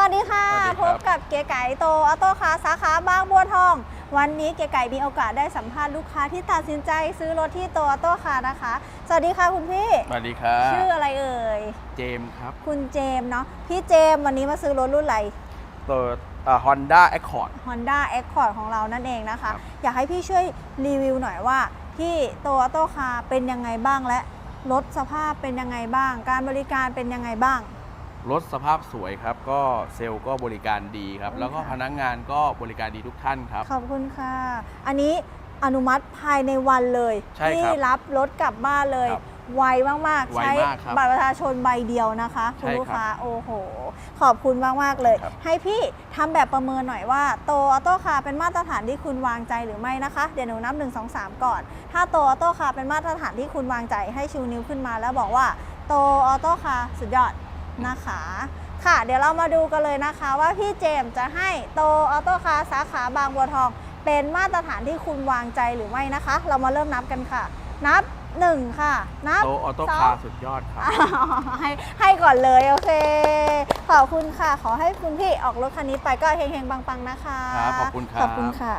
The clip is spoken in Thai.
สวัสดีค่ะสวัสดีพครับบกับเก๋ไก่โตออโต้คาร์สาขาบางบัวทอง วันนี้เก๋ไก่มีโอกาสได้สัมภาษณ์ลูกค้าที่ตัดสินใจซื้อรถที่โตออโต้คาร์นะคะ สวัสดีค่ะคุณพี่ สวัสดีครับชื่ออะไรเอ่ย เจมส์ครับ คุณเจมส์เนาะ พี่เจมส์วันนี้มาซื้อรถรุ่นอะไรตัวฮอนด้าแอคคอร์ด Honda Accord ของเรานั่นเองนะคะครับอยากให้พี่ช่วยรีวิวหน่อยว่าที่โตออโต้คาร์เป็นยังไงบ้างและรถสภาพเป็นยังไงบ้าง การบริการเป็นยังไงบ้าง รถสภาพสวยครับ ก็เซลล์ก็บริการดีครับ แล้วก็พนักงานก็บริการดีทุกท่านครับ ขอบคุณค่ะ อันนี้อนุมัติภายในวันเลยใช่ที่ครับรับรถกลับบ้านเลย ครับไวมาก ๆ ไวใช้มากครับบัตรประชาชนใบเดียวนะคะคุณใช่ลูกครับค้าโอ้โห ขอบคุณมาก ๆ เลย ครับ ให้พี่ทำแบบประเมินหน่อยว่าโตออโต้คาร์เป็นมาตรฐานที่คุณวางใจหรือไม่นะคะ เดี๋ยวหนูนับ 1 2 3 ก่อน ถ้าโตออโต้คาร์เป็นมาตรฐานที่คุณวางใจให้ชูนิ้วขึ้นมาแล้วบอกว่าโตออโต้คาร์สุดยอด นะคะ ค่ะ เดี๋ยวเรามาดูกันเลยนะคะว่าพี่เจมส์จะให้โตออโต้คาร์สาขาบางบัวทอง เป็นมาตรฐานที่คุณวางใจหรือไม่นะคะ เรามาเริ่มนับกันค่ะ นับ1ค่ะ นับโตออโต้สงคาร์สุดยอดครับอ้าวให้ให้ก่อนเลยโอเค ขอบคุณค่ะ ขอให้คุณพี่ออกรถคันนี้ไปก็เฮงๆปังๆนะคะ ครับขอบคุณครับขอบคุณค่ะ